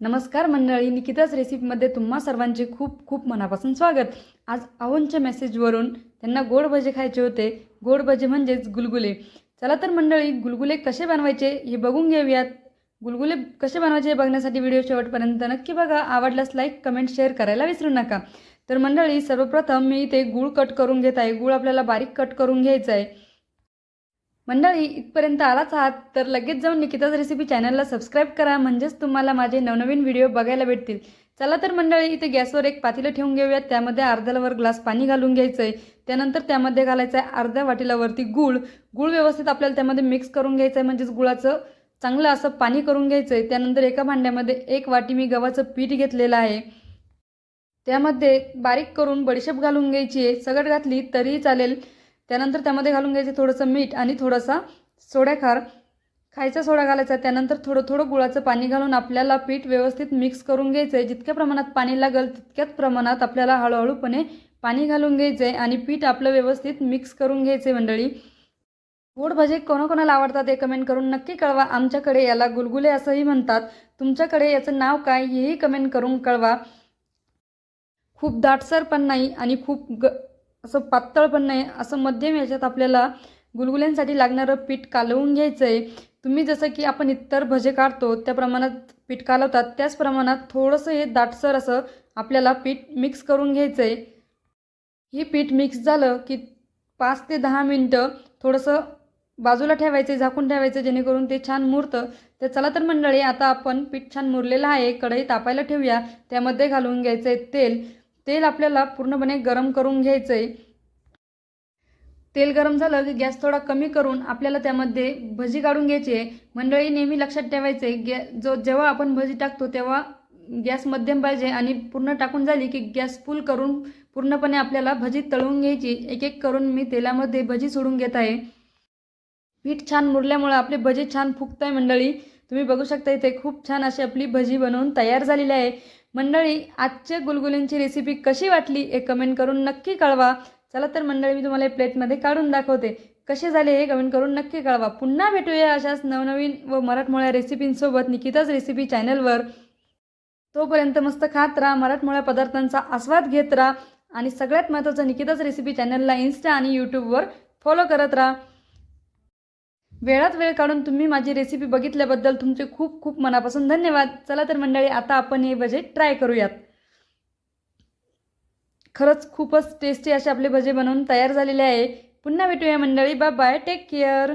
नमस्कार मंडळी निकिताच रेसिपीमध्ये तुम्हा सर्वांचे खूप खूप मनापासून स्वागत. आज आवनच्या मेसेजवरून त्यांना गोड भजे खायचे होते. गोड भजे म्हणजेच गुलगुले. चला तर मंडळी गुलगुले कसे बनवायचे हे बघून घेऊयात. गुलगुले कसे बनवायचे हे बघण्यासाठी व्हिडिओ शेवटपर्यंत नक्की बघा. आवडल्यास लाईक कमेंट शेअर करायला विसरू नका. तर मंडळी सर्वप्रथम मी इथे गूळ कट करून घेत आहे. गूळ आपल्याला बारीक कट करून घ्यायचा आहे. मंडळी इथपर्यंत आलाच आहात. तर लगेच जाऊन निकिताज रेसिपी चॅनलला सबस्क्राईब करा. म्हणजेच तुम्हाला माझे नवनवीन व्हिडिओ बघायला भेटतील. चला तर मंडळी इथे गॅसवर एक पातेलं ठेवून घेऊयात. त्यामध्ये अर्ध्याला वर ग्लास पाणी घालून घ्यायचं आहे त्यानंतर त्यामध्ये घालायचं आहे अर्ध्या वाटीलावरती गूळ. गूळ व्यवस्थित आपल्याला त्यामध्ये मिक्स करून घ्यायचं आहे म्हणजेच गुळाचं चांगलं असं पाणी करून घ्यायचं आहे त्यानंतर एका भांड्यामध्ये एक वाटी मी गव्हाचं पीठ घेतलेलं आहे. त्यामध्ये बारीक करून बडीशेप घालून घ्यायची आहे. सगळं घातली तरीही चालेल. त्यानंतर त्यामध्ये घालून घ्यायचे थोडंसं मीठ आणि थोडासा सोड्याखार. खायचा सोडा घालायचा त्यानंतर थोडं थोडं गुळाचं पाणी घालून आपल्याला पीठ व्यवस्थित मिक्स करून घ्यायचं आहे जितक्या प्रमाणात पाणी लागेल तितक्याच प्रमाणात आपल्याला हळूहळूपणे पाणी घालून घ्यायचं आहे आणि पीठ आपलं व्यवस्थित मिक्स करून घ्यायचं आहे मंडळी. गोड भजे कोणाकोणाला आवडतात हे कमेंट करून नक्की कळवा. आमच्याकडे याला गुलगुले असंही म्हणतात. तुमच्याकडे याचं नाव काय हेही कमेंट करून कळवा. खूप दाटसर पण नाही आणि खूप ग असं पातळ पण नाही असं मध्यम याच्यात आपल्याला गुलगुल्यांसाठी लागणारं पीठ कालवून घ्यायचं आहे तुम्ही जसं की आपण इतर भजे काढतो त्या प्रमाणात पीठ कालवतात त्याच प्रमाणात थोडंसं हे दाटसर असं आपल्याला पीठ मिक्स करून घ्यायचं आहे हे पीठ मिक्स झालं की पाच ते दहा मिनटं थोडंसं बाजूला ठेवायचं झाकून ठेवायचं जेणेकरून ते छान मुरतं. तर चला तर मंडळी आता आपण पीठ छान मुरलेलं आहे कढई तापायला ठेवूया. त्यामध्ये घालून घ्यायचं आहे तेल. तेल आपल्याला पूर्णपणे गरम करून घ्यायचं आहे तेल गरम झालं की गॅस थोडा कमी करून आपल्याला त्यामध्ये भजी काढून घ्यायची आहे. मंडळी नेहमी लक्षात ठेवायचं आहे गॅ जो जेव्हा आपण भजी टाकतो तेव्हा गॅस मध्यम पाहिजे आणि पूर्ण टाकून झाली की गॅस फुल करून पूर्णपणे आपल्याला भजी तळून घ्यायची. एक एक करून मी तेलामध्ये भजी सोडून घेत आहे. पीठ छान मुरल्यामुळं आपले भजी छान फुगत आहे मंडळी. तुम्ही बघू शकता इथे खूप छान अशी आपली भजी बनवून तयार झालेली आहे. मंडळी आजच्या गुलगुलींची रेसिपी कशी वाटली हे कमेंट करून नक्की कळवा. चला तर मंडळी मी तुम्हाला प्लेटमध्ये काढून दाखवते. कसे झाले हे कमेंट करून नक्की कळवा. पुन्हा भेटूया अशाच नवनवीन व मराठमोळ्या रेसिपींसोबत निकिताच रेसिपी चॅनलवर तोपर्यंत मस्त खात राहा मराठमोळ्या पदार्थांचा आस्वाद घेत राहा आणि सगळ्यात महत्त्वाचं निकिताच रेसिपी चॅनलला इन्स्टा आणि यूट्यूबवर फॉलो करत राहा. वेळात वेळ काढून तुम्ही माझी रेसिपी बघितल्याबद्दल तुमचे खूप खूप मनापासून धन्यवाद. चला तर मंडळी आता आपण हे भजे ट्राय करूयात. खरंच खूपच टेस्टी असे आपले भजे बनवून तयार झालेले आहे. पुन्हा भेटूया मंडळी. Bye bye take care